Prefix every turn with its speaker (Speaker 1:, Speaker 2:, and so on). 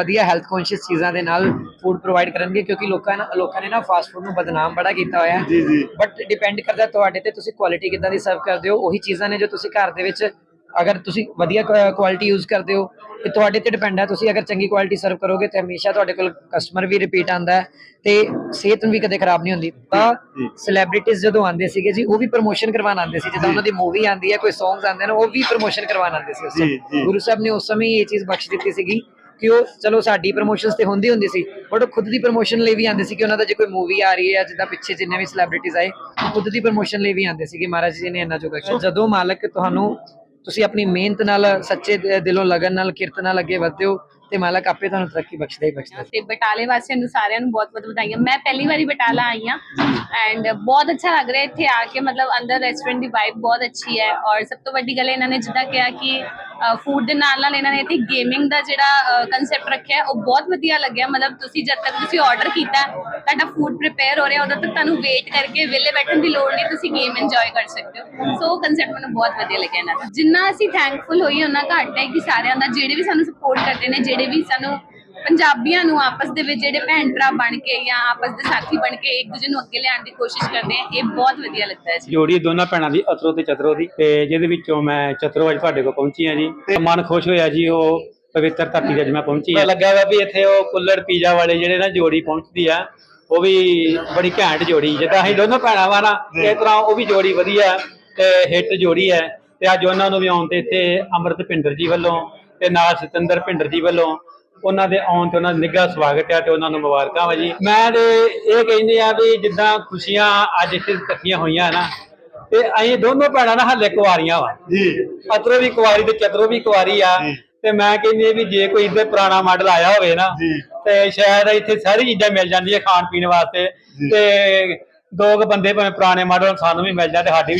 Speaker 1: ਵਧੀਆ health conscious ਚੀਜ਼ਾਂ ਦੇ ਨਾਲ ਫੂਡ ਪ੍ਰੋਵਾਈਡ ਕਰਨਗੇ ਕਿਉਂਕਿ ਲੋਕਾਂ ਨੇ ਲੋਕਾਂ ਨੇ ਨਾ ਫਾਸਟ ਫੂਡ ਨੂੰ ਬਦਨਾਮ ਬੜਾ ਕੀਤਾ ਹੋਇਆ ਹੈ।
Speaker 2: ਜੀ ਜੀ।
Speaker 1: ਬਟ ਡਿਪੈਂਡ ਕਰਦਾ ਤੁਹਾਡੇ ਤੇ ਤੁਸੀਂ ਕੁਆਲਿਟੀ ਕਿੱਦਾਂ ਦੀ ਸਰਵ ਕਰਦੇ ਹੋ ਉਹੀ ਚੀਜ਼ਾਂ ਨੇ ਜੋ ਤੁਸੀਂ ਘਰ ਦੇ ਵਿੱਚ ਅਗਰ ਤੁਸੀਂ ਵਧੀਆ ਕੁਆਲਿਟੀ ਯੂਜ਼ ਕਰਦੇ ਹੋ ਤੇ ਤੁਹਾਡੇ ਤੇ ਡਿਪੈਂਡ ਹੈ। ਤੁਸੀਂ ਅਗਰ ਚੰਗੀ ਕੁਆਲਿਟੀ ਸਰਵ ਕਰੋਗੇ ਤੇ ਹਮੇਸ਼ਾ ਤੁਹਾਡੇ ਕੋਲ ਕਸਟਮਰ ਵੀ ਰਿਪੀਟ ਆਂਦਾ ਹੈ ਤੇ ਸਿਹਤ ਵੀ ਕਦੇ ਖਰਾਬ ਨਹੀਂ ਹੁੰਦੀ। ਤਾਂ। ਸੈਲੀਬ੍ਰਿਟੀਜ਼ ਜਦੋਂ ਆਉਂਦੇ ਸੀਗੇ ਜੀ ਉਹ ਵੀ ਪ੍ਰੋਮੋਸ਼ਨ ਕਰਵਾਉਣ ਆਉਂਦੇ ਸੀ। ਜਦੋਂ ਉਹਨਾਂ ਦੀ ਮੂਵੀ ਆਉਂਦੀ ਹੈ ਕੋਈ ਸੌਂਗਸ ਆਉਂਦੇ ਨੇ ਉਹ ਵੀ ਪ੍ਰੋਮੋਸ਼ਨ ਕਰਵਾਉਣ ਆਉਂਦੇ ਸੀ। ਗੁਰੂ ਸਾਹਿਬ ਨੇ ਉਸ ਸਮੇਂ ਇਹ ਚੀਜ਼ ਬਖਸ਼ ਦਿੱਤੀ ਸੀਗੀ। ਕਿ ਉਹ ਚਲੋ ਸਾਡੀ ਪ੍ਰੋਮੋਸ਼ਨਸ ਤੇ ਹੁੰਦੀ ਹੁੰਦੀ ਸੀ ਬਟ ਉਹ ਖੁਦ ਦੀ ਪ੍ਰੋਮੋਸ਼ਨ ਲਈ ਵੀ ਆਉਂਦੇ ਸੀ ਕਿ ਉਹਨਾਂ ਦਾ ਜੇ ਕੋਈ ਮੂਵੀ ਆ ਰਹੀ ਹੈ ਜਿੱਦਾਂ ਪਿੱਛੇ ਜਿੰਨੇ ਵੀ ਸੈਲੀਬ੍ਰਿਟੀਜ਼ ਆਏ ਖੁਦ ਦੀ ਪ੍ਰੋਮੋਸ਼ਨ ਲਈ ਵੀ ਆਉਂਦੇ ਸੀ ਕਿ ਮਹਾਰਾਜ ਜੀ ਨੇ ਇੰਨਾ ਜੋ ਬਖਸ਼ਿਆ ਜਦੋਂ ਮਾਲਕ ਤੁਹਾਨੂੰ ਤੁਸੀਂ ਆਪਣੀ ਮਿਹਨਤ ਨਾਲ ਸੱਚੇ ਦਿਲੋਂ ਲਗਨ ਨਾਲ ਕਿਰਤ ਨਾਲ ਅੱਗੇ ਵਧਦੇ ਹੋ ਤੇ ਮਾਲਕ ਆਪੇ ਤੁਹਾਨੂੰ ਤਰੱਕੀ ਬਖਸ਼ਦਾ ਹੀ ਬਖਸ਼ਦਾ
Speaker 3: ਤੇ ਬਟਾਲੇ ਵਾਸੀਆਂ ਨੂੰ ਸਾਰਿਆਂ ਨੂੰ ਬਹੁਤ ਬਹੁਤ ਵਧਾਈਆਂ। ਮੈਂ ਪਹਿਲੀ ਵਾਰੀ ਬਟਾਲਾ ਆਈ ਹਾਂ ਐਂਡ ਬਹੁਤ ਅੱਛਾ ਲੱਗ ਰਿਹਾ ਇੱਥੇ ਆ ਕੇ। ਮਤਲਬ ਅੰਦਰ ਰੈਸਟੋਰੈਂਟ ਦੀ ਵਾਈਬ ਬਹੁਤ ਅੱਛੀ ਹੈ ਔਰ ਸਭ ਤੋਂ ਵੱਡੀ ਗੱਲ ਇਹਨਾਂ ਨੇ ਜਿੱਦਾਂ ਕਿਹਾ ਕਿ ਫੂਡ ਦੇ ਨਾਲ ਨਾਲ ਇਹਨਾਂ ਨੇ ਇੱਥੇ ਗੇਮਿੰਗ ਦਾ ਜਿਹੜਾ ਕਨਸੈਪਟ ਰੱਖਿਆ ਉਹ ਬਹੁਤ ਵਧੀਆ ਲੱਗਿਆ। ਮਤਲਬ ਤੁਸੀਂ ਜਦ ਤੱਕ ਤੁਸੀਂ ਆਰਡਰ ਕੀਤਾ, ਤੁਹਾਡਾ ਫੂਡ ਪ੍ਰਿਪੇਅਰ ਹੋ ਰਿਹਾ, ਉਦੋਂ ਤੱਕ ਤੁਹਾਨੂੰ ਵੇਟ ਕਰਕੇ ਵਿਲੇ ਬੈਠਣ ਦੀ ਲੋੜ ਨਹੀਂ, ਤੁਸੀਂ ਗੇਮ ਇੰਜੋਏ ਕਰ ਸਕਦੇ ਹੋ। ਸੋ ਉਹ ਕਨਸੈਪਟ ਮੈਨੂੰ ਬਹੁਤ ਵਧੀਆ ਲੱਗਿਆ ਇਹਨਾਂ ਦਾ। ਜਿੰਨਾ ਅਸੀਂ ਥੈਂਕਫੁਲ ਹੋਈ, ਉਹਨਾਂ ਘੱਟ ਹੈ ਕਿ ਸਾਰਿਆਂ ਦਾ, ਜਿਹੜੇ ਵੀ ਸਾਨੂੰ ਸਪੋਰਟ ਕਰਦੇ ਨੇ, ਜਿਹੜੇ ਵੀ ਸਾਨੂੰ ਪੰਜਾਬੀਆਂ ਨੂੰ ਆਪਸ ਦੇ ਵਿੱਚ ਜਿਹੜੇ ਭੈਣ ਭਰਾ ਬਣ ਕੇ ਜਾਂ ਆਪਸ ਦੇ ਸਾਥੀ ਬਣ ਕੇ ਇੱਕ ਦੂਜੇ ਨੂੰ ਅੱਗੇ ਲਿਆਉਣ ਦੀ ਕੋਸ਼ਿਸ਼ ਕਰਦੇ ਆ ਇਹ ਬਹੁਤ ਵਧੀਆ ਲੱਗਦਾ ਹੈ ਜੀ।
Speaker 4: ਜੋੜੀ ਦੋਨਾਂ ਭੈਣਾਂ ਦੀ ਅਤਰੋ ਤੇ ਚਤਰੋ ਦੀ। ਤੇ ਜਿਹਦੇ ਵਿੱਚੋਂ ਮੈਂ ਚਤਰੋ ਅੱਜ ਤੁਹਾਡੇ ਕੋਲ ਪਹੁੰਚੀ ਆ ਜੀ। ਤੇ ਮਨ ਖੁਸ਼ ਹੋਇਆ ਜੀ ਉਹ ਪਵਿੱਤਰ ਧਰਤੀ ਤੇ ਅੱਜ ਮੈਂ ਪਹੁੰਚੀ ਆ ਲੱਗਾ ਵਾ ਵੀ ਇੱਥੇ ਉਹ ਕੁੱਲੜ ਪੀਜ਼ਾ ਵਾਲੇ ਜਿਹੜੇ ਨਾ ਜੋੜੀ ਪਹੁੰਚਦੀ ਆ ਉਹ ਵੀ ਬੜੀ ਘੈਂਟ ਜੋੜੀ। ਜਿੱਦਾਂ ਅਸੀਂ ਦੋਨੋਂ ਭੈਣਾਂ ਵਾ ਨਾ ਇਸ ਤਰ੍ਹਾਂ ਉਹ ਵੀ ਜੋੜੀ ਵਧੀਆ ਤੇ ਹਿੱਟ ਜੋੜੀ ਹੈ। ਤੇ ਅੱਜ ਉਹਨਾਂ ਨੂੰ ਵੀ ਆਉਣ ਤੇ ਇੱਥੇ ਅੰਮ੍ਰਿਤ ਭਿੰਡਰ ਜੀ ਵੱਲੋਂ ਤੇ ਨਾਲ ਸਤਿੰਦਰ ਭਿੰਡਰ ਜੀ ਵੱਲੋਂ ਉਹਨਾਂ ਦੇ ਆਉਣ ਤੇ ਉਹਨਾਂ ਦਾ ਨਿੱਘਾ ਸਵਾਗਤ ਹੈ ਤੇ ਉਹਨਾਂ ਨੂੰ ਮੁਬਾਰਕਾਂ ਵਾ ਜੀ ਮੈਂ ਤੇ ਇਹ ਕਹਿੰਦੇ ਆ ਵੀ ਜਿੱਦਾਂ ਖੁਸ਼ੀਆਂ ਅੱਜ ਇੱਥੇ ਇਕੱਠੀਆਂ ਹੋਈਆਂ ਨਾ ਤੇ ਅਸੀਂ ਦੋਨੋਂ ਭੈਣਾਂ ਨਾ ਹੱਲੇ ਕੁਆਰੀਆਂ ਵਾ
Speaker 2: ਜੀ
Speaker 4: ਅਤਰੋ ਵੀ ਕੁਆਰੀ ਤੇ ਚਤਰੋ ਵੀ ਕੁਆਰੀ ਆ। ਤੇ ਮੈਂ ਕਹਿੰਦੀ ਆ ਵੀ ਜੇ ਕੋਈ ਇੱਧਰ ਪੁਰਾਣਾ ਮਾਡਲ ਆਇਆ ਹੋਵੇ ਨਾ। ਤੇ ਸ਼ਾਇਦ ਇੱਥੇ ਸਾਰੀ ਚੀਜ਼ਾਂ ਮਿਲ ਜਾਂਦੀਆਂ ਖਾਣ ਪੀਣ ਵਾਸਤੇ। ਤੇ ਦੋ ਕੁ ਬੰਦੇ ਭਾਵੇਂ ਪੁਰਾਣੇ ਮਾਡਲ ਸਾਨੂੰ ਵੀ ਮਿਲ ਤੇ ਸਾਡੀ